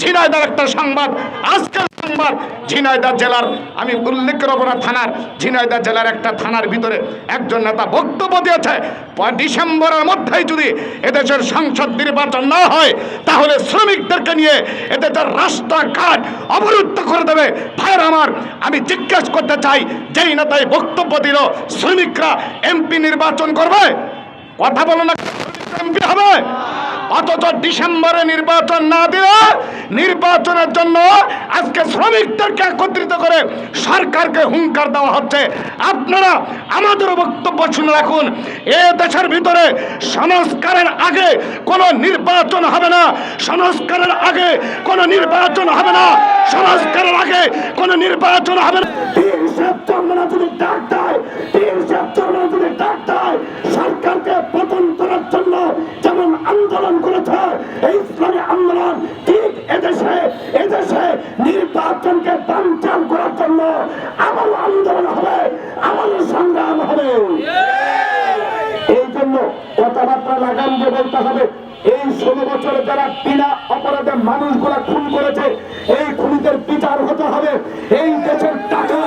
ঝিনাইদার একটা সংবাদ, আজকের সংবাদ ঝিনাইদহ জেলার, আমি উল্লেখ করব না থানার ঝিনাইদহ জেলার একটা থানার ভিতরে একজন নেতা বক্তব্য দিয়েছে। ডিসেম্বরের মধ্যেই যদি এদেশের সংসদ নির্বাচন না হয়, তাহলে শ্রমিকদেরকে নিয়ে এদেশের রাস্তাঘাট অবরুদ্ধ করে দেবে। ভাইয়ের আমার, আমি জিজ্ঞেস করতে চাই, যেই নেতাই বক্তব্য দিল, শ্রমিকরা এমপি নির্বাচন করবে? কথা বলো না এমপি হবে? অথচ ডিসেম্বরে নির্বাচন না দিলে নির্বাচনের জন্য আজকে শ্রমিকদেরকে একত্রিত করে সরকারকে হুঙ্কার দেওয়া হচ্ছে। আপনারা আমাদেরও বক্তব্য শুনে রাখুন, এ দেশের ভিতরে সংস্কারের আগে কোনো নির্বাচন হবে না, সংস্কারের আগে কোনো নির্বাচন হবে না, সংস্কারের আগে কোনো নির্বাচন হবে না তিন সেপ্টেম্বর যদি ডাক দেয় তিন সেপ্টেম্বর যদি ডাক দেয় সরকারকে পতন করার জন্য যেমন আন্দোলন করেছে। এই ইসলামী আন্দোলন ঠিক এদেশে এদেশে নির্বাচনকে বাঞ্চাল করার জন্য আমার আন্দোলন হবে আমার সংগ্রাম হবে। এই জন্য কথাবার্তা লাগাম দিয়ে বলতে হবে, এই ষোলো বছরে যারা বিনা অপরাধে মানুষগুলা খুন করেছে, এই খুনিদের বিচার হতে হবে। এই দেশের টাকা,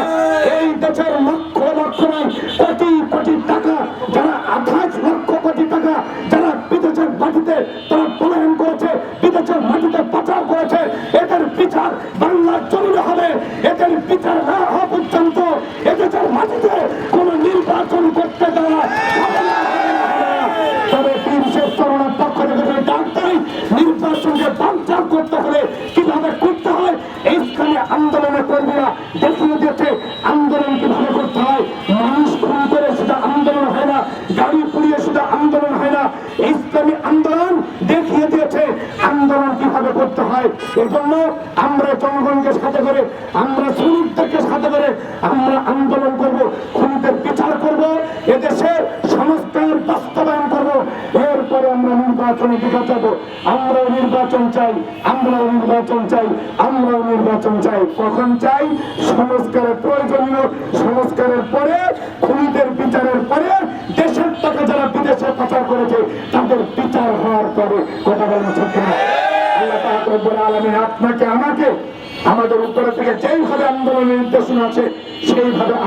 এই দেশের লক্ষ লক্ষ কোটি কোটি টাকা যারা মাটিতে তারা পলায়ন করেছে, বিদেশের মাটিতে পাচার করেছে। এদের বিচার বাংলার জমিনে হবে। এদের বিচার না হওয়া পর্যন্ত এদেশের মাটিতে কোনো নির্বাচন করতে দেওয়া নির্বাচনকে বাঞ্চাল করতে হলে কীভাবে করতে হয় এই স্থানে আন্দোলনের কর্মীরা দেখিয়ে দিয়েছে আন্দোলন কীভাবে করতে হয় মানুষ খুন করে সেটা আন্দোলন হয় না গাড়ি পুড়িয়ে সেটা আন্দোলন হয় না ইসলামী আন্দোলন দেখিয়ে দিয়েছে। আন্দোলন কীভাবে করতে হয়? এজন্য আমরা জনগণকে সাথে করে, আমরা শ্রমিকদেরকে সাথে করে আমরা আন্দোলন করব, খুনিদের বিচার করব, এদেশে সংস্কার বাস্তবায়ন করব। এরপরে আমরা নির্বাচনে দিকে যাব। আমরাও নির্বাচন চাই, আমরাও নির্বাচন চাই, আমরাও নির্বাচন চাই। কখন চাই? সংস্কারের প্রয়োজনীয় সংস্কারের পরে, খুনিদের বিচারের পরে যারা বিদেশে পাচার করেছে, তাদের বিচার হওয়ার পরে কথা বলেন ঠিক না।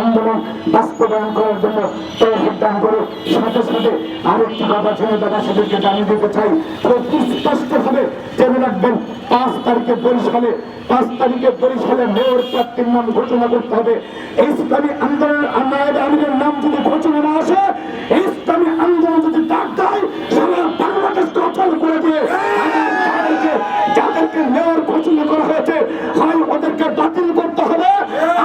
আন্দোলন পাঁচ তারিখে বরিশালে মেয়র প্রার্থীর নাম ঘোষণা করতে হবে। ইসলামী আমিরের নাম যদি ঘোষণা না আসে বাতিল করতে হবে।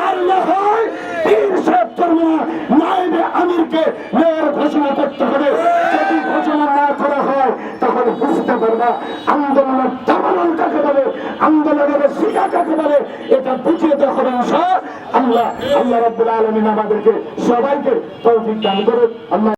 আর না হয় তিন সেপ্টেম্বর নাইবে আমিরকে মেয়র ঘোষণা করতে হবে। যদি ঘোষণা না করা হয়, তাহলে বুঝতে পারবা আন্দোলনের দাবানল কাকে বলে, আন্দোলনের শিকা কাকে বলে, এটা বুঝিয়ে দেওয়া হবে আল্লাহ আল্লাহ রাব্বুল আলামিন আমাদেরকে সবাইকে তৌফিক দান করে আল্লাহ